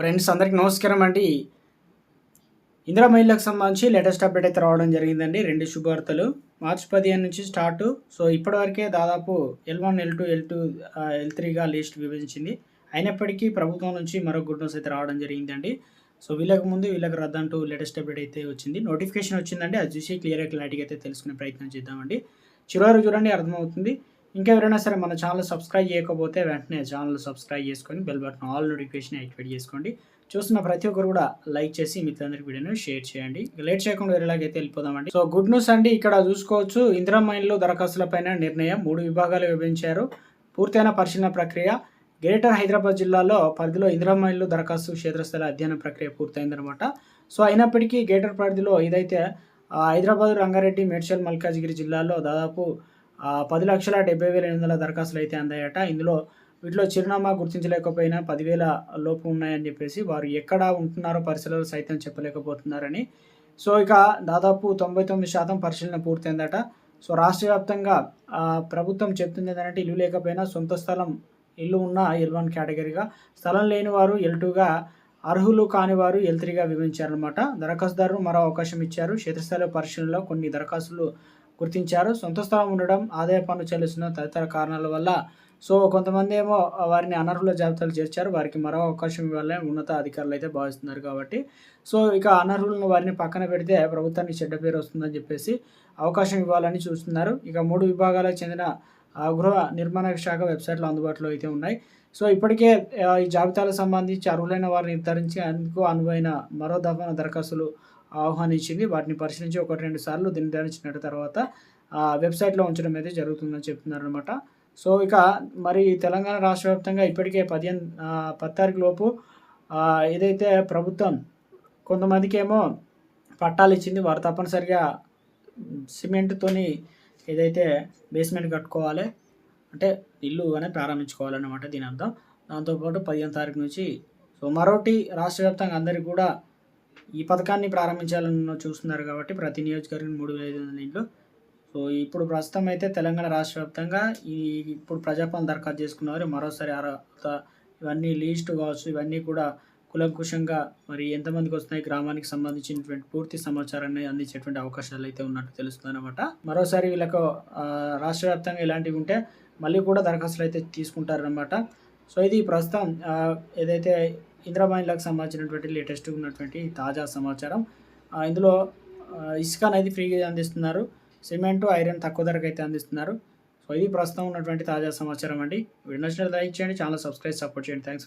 Friends అందరికీ నమస్కారం అండి. ఇందిరా మహిళలకు సంబంధించి లేటెస్ట్ అప్డేట్ అయితే రావడం జరిగిందండి. రెండు శుభవార్తలు. మార్చి పదిహేను నుంచి స్టార్ట్. సో ఇప్పటివరకే దాదాపు L one L two L two L త్రీగా list విభజించింది. అయినప్పటికీ ప్రభుత్వం నుంచి మరో గుడ్ న్యూస్ అయితే రావడం జరిగిందండి. సో వీళ్ళకి ముందు వీళ్ళకి రద్దంటూ లేటెస్ట్ అప్డేట్ అయితే వచ్చింది. నోటిఫికేషన్ వచ్చిందండి. అది చూసి క్లియర్గా క్లారిటీగా అయితే తెలుసుకునే ప్రయత్నం చేద్దామండి. చివరి చూడండి అర్థమవుతుంది. ఇంకా ఎవరైనా సరే మన ఛానల్ సబ్స్క్రైబ్ చేయకపోతే వెంటనే ఛానల్ సబ్స్క్రైబ్ చేసుకొని bell button all notification activate చేసుకోండి. చూస్తున్న ప్రతి ఒక్కరు కూడా లైక్ చేసి మిత్రులందరికీ వీడియోని షేర్ చేయండి. లేట్ చేయకుండా వేరేలాగైతే వెళ్ళిపోదామండి. సో గుడ్ న్యూస్ అండి ఇక్కడ చూసుకోవచ్చు. ఇందిరా మైన్లో దరఖాస్తులపైన నిర్ణయం మూడు విభాగాలు విభజించారు. పూర్తయిన పరిశీలన ప్రక్రియ గ్రేటర్ హైదరాబాద్ జిల్లాలో పరిధిలో ఇందిరా మైన్లు దరఖాస్తు క్షేత్రస్థల అధ్యయన ప్రక్రియ పూర్తయిందనమాట సో అయినప్పటికీ గ్రేటర్ పరిధిలో ఇదైతే హైదరాబాద్ రంగారెడ్డి మేడ్చల్ మల్కాజ్గిరి జిల్లాలో దాదాపు పది లక్షల డెబ్బై వేల ఎనిమిది వందల దరఖాస్తులు అయితే అందాయట. ఇందులో వీటిలో చిరునామా గుర్తించలేకపోయినా పదివేల లోపు ఉన్నాయని చెప్పేసి వారు ఎక్కడ ఉంటున్నారో పరిశీలన సైతం చెప్పలేకపోతున్నారని. సో ఇక దాదాపు తొంభై తొమ్మిది శాతం పరిశీలన పూర్తయిందట. సో రాష్ట్ర వ్యాప్తంగా ప్రభుత్వం చెప్తుంది ఏంటంటే ఇల్లు లేకపోయినా సొంత స్థలం ఇల్లు ఉన్న ఎల్ వన్ కేటగిరీగా స్థలం లేని వారు ఎల్ టూగా అర్హులు కాని వారు ఎల్ త్రీగా విభజించారనమాట దరఖాస్తుదారులు మరో అవకాశం ఇచ్చారు. క్షేత్రస్థాయిలో పరిశీలనలో కొన్ని దరఖాస్తులు గుర్తించారు. సొంత స్థలం ఉండడం ఆదాయ పన్ను చెల్లిస్తున్న తదితర కారణాల వల్ల. సో కొంతమంది ఏమో వారిని అనర్హుల జాబితాలు చేర్చారు. వారికి మరో అవకాశం ఇవ్వాలని ఉన్నత అధికారులు అయితే భావిస్తున్నారు కాబట్టి. సో ఇక అనర్హులను వారిని పక్కన పెడితే ప్రభుత్వానికి చెడ్డ పేరు వస్తుందని చెప్పేసి అవకాశం ఇవ్వాలని చూస్తున్నారు. ఇక మూడు విభాగాలకు చెందిన గృహ నిర్మాణ శాఖ వెబ్సైట్లో అందుబాటులో అయితే ఉన్నాయి. సో ఇప్పటికే ఈ జాబితాలకు సంబంధించి అర్హులైన వారిని నిర్ధారించి అందుకు అనువైన మరో దఫాన దరఖాస్తులు ఆహ్వానించింది. వాటిని పరిశీలించి ఒకటి రెండు సార్లు నిర్ధారించిన తర్వాత ఆ, వెబ్సైట్లో ఉంచడం అయితే జరుగుతుందని చెప్తున్నారు అనమాట సో ఇక మరి తెలంగాణ రాష్ట్ర వ్యాప్తంగా ఇప్పటికే పదిహేను పది తారీఖు లోపు ఏదైతే ప్రభుత్వం కొంతమందికి ఏమో పట్టాలు ఇచ్చింది వారు తప్పనిసరిగా సిమెంట్తోని ఏదైతే బేస్మెంట్ కట్టుకోవాలి అంటే ఇల్లు అనేది ప్రారంభించుకోవాలన్నమాట దీని అర్థం. దాంతోపాటు పదిహేను తారీఖు నుంచి సో మరోటి రాష్ట్ర వ్యాప్తంగా అందరికీ కూడా ఈ పథకాన్ని ప్రారంభించాలని చూస్తున్నారు కాబట్టి ప్రతి నియోజకవర్గం మూడు వేల ఐదు వందల ఇండ్లు. సో ఇప్పుడు ప్రస్తుతం అయితే తెలంగాణ రాష్ట్ర వ్యాప్తంగా ఈ ఇప్పుడు ప్రజాపాలన దరఖాస్తు చేసుకున్నవారు మరోసారి అర్హత ఇవన్నీ లీస్ట్ కావచ్చు ఇవన్నీ కూడా కులంకుశంగా మరి ఎంతమందికి వస్తున్నాయి గ్రామానికి సంబంధించినటువంటి పూర్తి సమాచారాన్ని అందించేటువంటి అవకాశాలు అయితే ఉన్నట్టు తెలుస్తుంది అనమాట మరోసారి వీళ్ళకు రాష్ట్ర వ్యాప్తంగా ఇలాంటివి ఉంటే మళ్ళీ కూడా దరఖాస్తులు అయితే తీసుకుంటారనమాట సో ఇది ప్రస్తుతం ఏదైతే ఇందిరా సంబంధించినటువంటి లేటెస్ట్ ఉన్నటువంటి తాజా సమాచారం ఇందులో ఇసుక అనేది ఫ్రీగా అందిస్తున్నారు సిమెంట్ ఐరన్ తక్కువ ధరకు అయితే అందిస్తున్నారు. సో ఇది ప్రస్తుతం ఉన్నటువంటి తాజా సమాచారం అండి. వీడియో నచ్చినట్లయితే లైక్ చేయండి ఛానల్ సబ్స్క్రైబ్ సపోర్ట్ చేయండి. Thanks for